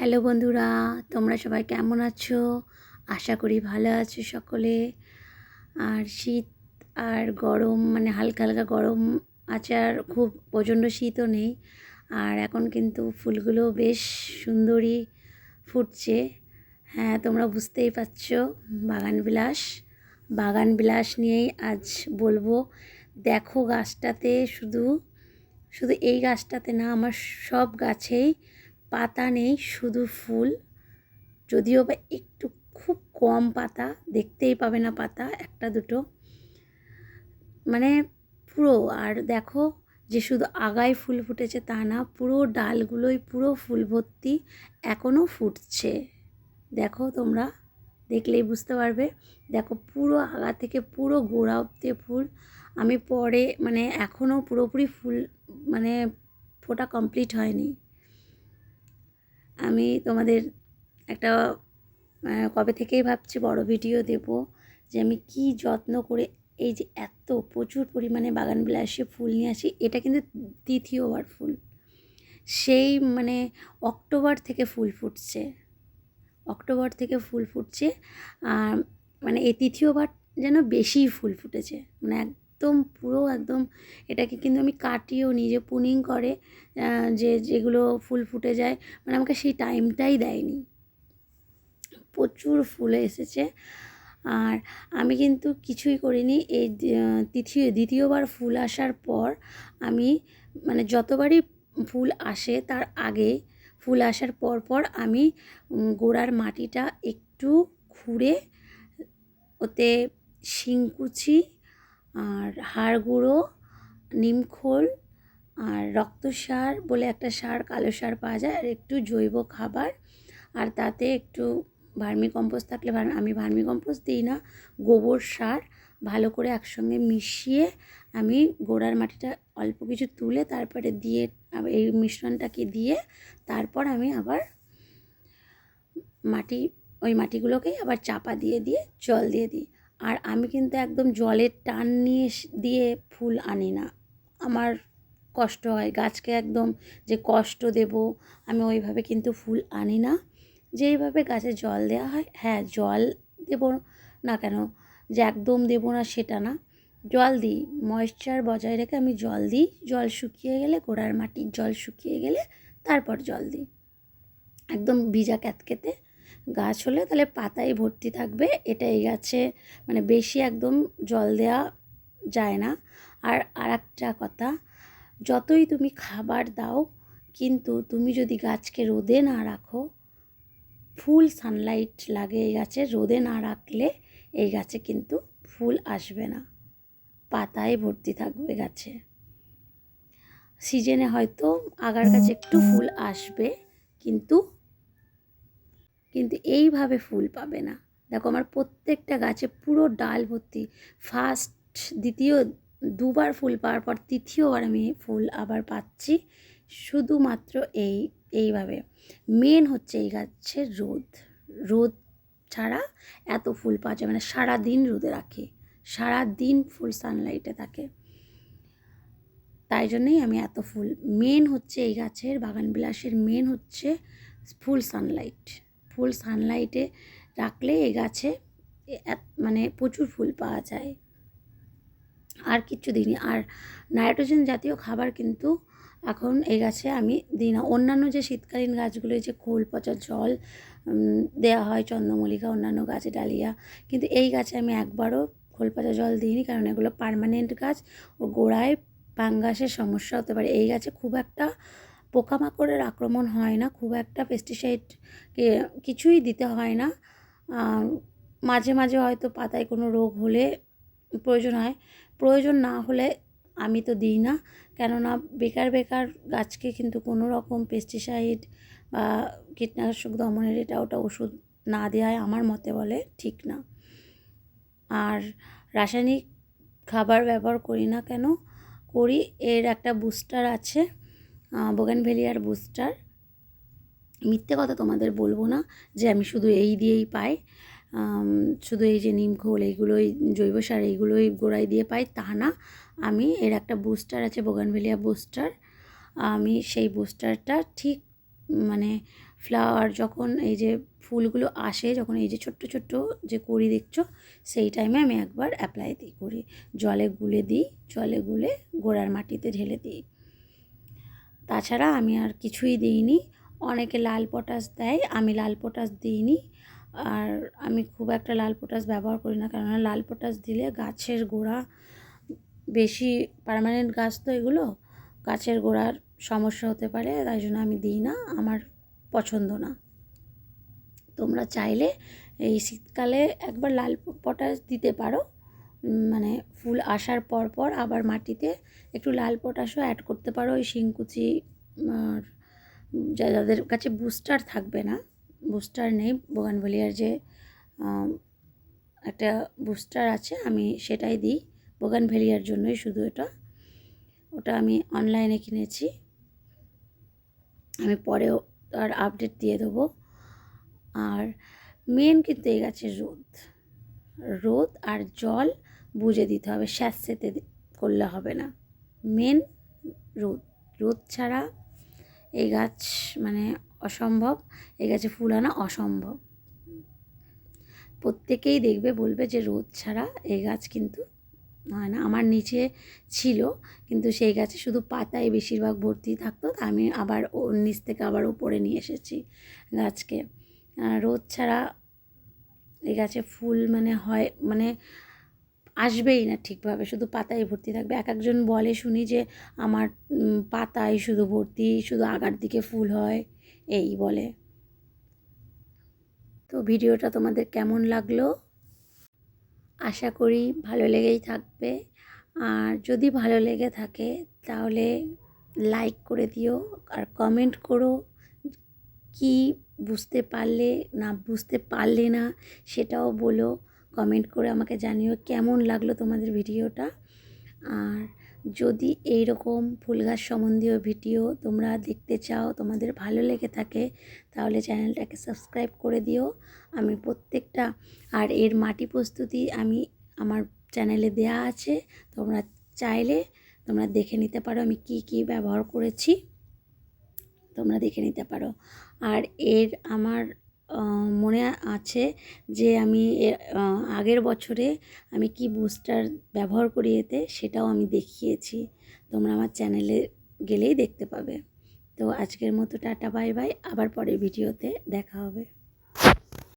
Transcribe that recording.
Hello বন্ধুরা, তোমরা সবাই কেমন আছো? আশা করি ভালো আছো সকলে। আর শীত আর গরম মানে হালকা হালকা গরম আছে আর খুব প্রচণ্ড শীতও নেই। আর এখন কিন্তু ফুলগুলো বেশ সুন্দরই ফুটছে। হ্যাঁ তোমরা বুঝতেই পারছ, বাগান বিলাস। বাগান বিলাস নিয়েই আজ বলব, দেখো গাছটাতে শুধু শুধু এই গাছটাতে না, আমার সব গাছেই পাতা নেই, শুধু ফুল। যদিও বা একটু খুব কম পাতা, দেখতেই পাবে না পাতা, একটা দুটো। মানে পুরো, আর দেখো যে শুধু আগায় ফুল ফুটেছে তা না, পুরো ডালগুলোই পুরো ফুল ভর্তি এখনও ফুটছে। দেখো তোমরা, দেখলেই বুঝতে পারবে। দেখো পুরো আগা থেকে পুরো গোড়া অব্দি ফুল। আমি পরে মানে এখনও পুরোপুরি ফুল মানে ফোটা কমপ্লিট হয়নি। আমি তোমাদের একটা কবে থেকেই ভাবছি বড় ভিডিও দেব যে আমি কি যত্ন করে এই যে এত প্রচুর পরিমাণে বাগান বিলাসে ফুল নিয়ে আসি, এটা কিন্তু দ্বিতীয়বার ফুল। সেই মানে অক্টোবর থেকে ফুল ফুটছে। অক্টোবর থেকে ফুল ফুটছে আর মানে এই তৃতীয়বার যেন বেশি ফুল ফুটেছে। মানে একদম পুরো একদম এটাকে কিন্তু আমি কাটিয়েও নিই যে পুনিং করে যে যেগুলো ফুল ফুটে যায় মানে আমাকে সেই টাইমটাই দেয়নি। প্রচুর ফুল এসেছে। আর আমি কিন্তু কিছুই করিনি। এই তৃতীয় দ্বিতীয়বার ফুল আসার পর আমি মানে যতবারই ফুল আসে, তার আগে ফুল আসার পর পর আমি গোড়ার মাটিটা একটু খুঁড়ে, ওতে শিংকুচি আর হাড় গুঁড়ো নিমখোল আর রক্ত সার বলে একটা সার কালো সার পাওয়া যায়। আর একটু জৈব খাবার আর তাতে একটু ভার্মি কম্পোস্ট থাকলে আমি ভার্মি কম্পোস্ট দিই না, গোবর সার ভালো করে একসঙ্গে মিশিয়ে আমি গোড়ার মাটিটা অল্প কিছু তুলে তারপরে দিয়ে এই মিশ্রণটাকে দিয়ে তারপর আমি আবার মাটি ওই মাটিগুলোকেই আবার চাপা দিয়ে দিয়ে জল দিয়ে দিই। আর আমি কিন্তু একদম জলের টান নিয়ে দিয়ে ফুল আনি না। আমার কষ্ট হয়, গাছকে একদম যে কষ্ট দেব, আমি ওইভাবে কিন্তু ফুল আনি না। যেইভাবে গাছে জল দেওয়া হয় হ্যাঁ জল দেব না কেন, যে একদম দেব না সেটা না। জল দিই ময়েশ্চার বজায় রেখে আমি জল দিই, জল শুকিয়ে গেলে, গোড়ার মাটির জল শুকিয়ে গেলে, তারপর জল দিই। একদম ভিজা ক্যাতকেতে গাছ হলে তাহলে পাতায় ভর্তি থাকবে এটা এই গাছে মানে বেশি একদম জল দেওয়া যায় না। আর আর একটা কথা যতই তুমি খাবার দাও কিন্তু তুমি যদি গাছকে রোদে না রাখো ফুল সানলাইট লাগে এই গাছে রোদে না রাখলে এই গাছে কিন্তু ফুল আসবে না। পাতায় ভর্তি থাকবে গাছে। সিজনে হয়তো আগার গাছে একটু ফুল আসবে কিন্তু কিন্তু এইভাবে ফুল পাবে না। দেখো আমার প্রত্যেকটা গাছে পুরো ডাল ভর্তি। ফার্স্ট দ্বিতীয়, দুবার ফুল পাওয়ার পর তৃতীয়বার আমি ফুল আবার পাচ্ছি। শুধুমাত্র এই, এইভাবে। মেন হচ্ছে এই গাছের রোদ। রোদ ছাড়া এত ফুল পাওয়া যাবে না। সারাদিন রোদে রাখে। সারাদিন ফুল সানলাইটে থাকে। তাই জন্যই আমি এত ফুল। মেন হচ্ছে এই গাছের বাগান বিলাসের মেন হচ্ছে ফুল সানলাইট ফুল সানলাইটে রাখলে এই গাছে মানে প্রচুর ফুল পাওয়া যায়। আর কিচ্ছু দিইনি। আর নাইট্রোজেন জাতীয় খাবার কিন্তু এখন এই গাছে আমি দিই না। অন্যান্য যে শীতকালীন গাছগুলো যে খোল, পচা জল দেওয়া হয় চন্দ্রমল্লিকা, অন্যান্য গাছে ডালিয়া, কিন্তু এই গাছে আমি একবারও খোল, পচা জল দিইনি কারণ এগুলো পারমানেন্ট গাছ। ও গোড়ায় পাঙ্গাসের সমস্যা হতে পারে। এই গাছে খুব একটা পোকামাকড়ের আক্রমণ হয় না, খুব একটা পেস্টিসাইড কিছুই দিতে হয় না। মাঝে মাঝে হয়তো পাতায় কোনো রোগ হলে প্রয়োজন হয়। প্রয়োজন না হলে আমি তো দিই না। কেননা বেকার বেকার গাছকে কিন্তু কোনো রকম পেস্টিসাইড বা কীটনাশক দমনের এটা ওটা ওষুধ না দেওয়ায় আমার মতে বলে ঠিক না। আর রাসায়নিক খাবার ব্যবহার করি না কেন, করি, এর একটা বুস্টার আছে। বোগানভেলিয়ার বুস্টার মিথ্যে কথা তোমাদের বলব না যে আমি শুধু এই দিয়েই পাই। শুধু এই যে নিম খোল, এইগুলোই, জৈব সার এইগুলোই গোড়ায় দিয়ে পাই, তা না। আমি, এর একটা বুস্টার আছে বোগানভেলিয়া বুস্টার আমি সেই বুস্টারটা ঠিক মানে ফ্লাওয়ার যখন এই যে ফুলগুলো আসে, যখন এই যে ছোট্ট ছোট্ট যে করি দেখছ, সেই টাইমে আমি একবার অ্যাপ্লাই দিই করি। জলে গুলে দিই, জলে গুলে গোড়ার মাটিতে ঢেলে দিই। তাছাড়া আমি আর কিছুই দিইনি। অনেকে লাল পটাশ দেয়, আমি লাল পটাশ দিইনি। আর আমি খুব একটা লাল পটাশ ব্যবহার করি না, কেননা লাল পটাশ দিলে গাছের গোড়া বেশি পার্মানেন্ট গাছ তো এগুলো, গাছের গোড়ার সমস্যা হতে পারে, তাই জন্য আমি দিই না, আমার পছন্দ না। তোমরা চাইলে এই শীতকালে একবার লাল পটাশ দিতে পারো। মানে ফুল আসার পর পর আবার মাটিতে একটু লাল পটাশও অ্যাড করতে পারো। ওই শিংকুচি যাদের কাছে বুস্টার থাকবে না বুস্টার নেই। বোগানভেলিয়ার যে একটা বুস্টার আছে, আমি সেটাই দিই। বোগানভেলিয়ার জন্যই শুধু এটা। ওটা আমি অনলাইনে কিনেছি। আমি পরেও তার আপডেট দিয়ে দেবো। আর মেন কিন্তু এই গাছের রোদ। রোদ আর জল বুঝে দিতে হবে, স্যাঁতসেতে করলে হবে না। মেন রোদ রোদ ছাড়া এই গাছ মানে অসম্ভব, এই গাছে ফুল আনা অসম্ভব। প্রত্যেকেই দেখবে, বলবে যে রোদ ছাড়া এই গাছ কিন্তু হয় না। আমার নিচে ছিল, কিন্তু সেই গাছে শুধু পাতায় বেশিরভাগ ভর্তি থাকতো আমি আবার নিচ থেকে আবার উপরে নিয়ে এসেছি গাছকে। রোদ ছাড়া এই গাছে ফুল মানে হয় মানে আসবেই না ঠিকভাবে, শুধু পাতায় ভর্তি থাকবে। এক একজন বলে শুনি যে, আমার পাতায় শুধু ভর্তি, শুধু আগার দিকে ফুল হয়। এই বলে। তো ভিডিওটা তোমাদের কেমন লাগল? আশা করি ভালো লেগেই থাকবে। আর যদি ভালো লেগে থাকে, তাহলে লাইক করে দিও আর কমেন্ট করো কি বুঝতে পারলে না বুঝতে পারলে না সেটাও বলো। কমেন্ট করে আমাকে জানিও কেমন লাগল তোমাদের ভিডিওটা। আর যদি এই রকম ফুল গাছ সম্বন্ধীয় ভিডিও তোমরা দেখতে চাও, তোমাদের ভালো লেগে থাকে, তাহলে চ্যানেলটাকে সাবস্ক্রাইব করে দিও। আমি প্রত্যেকটা, আর এর মাটি প্রস্তুতি আমি আমার চ্যানেলে দেয়া আছে, তোমরা চাইলে তোমরা দেখে নিতে পারো আমি কি কি ব্যবহার করেছি, তোমরা দেখে নিতে পারো। আর এর আমার মনে আছে যে আমি আগের বছরে আমি কি বুস্টার ব্যবহার করি এতে সেটাও আমি দেখিয়েছি। তোমরা আমার চ্যানেলে গেলেই দেখতে পাবে। তো আজকের মতো টাটা বাই বাই আবার পরের ভিডিওতে দেখা হবে।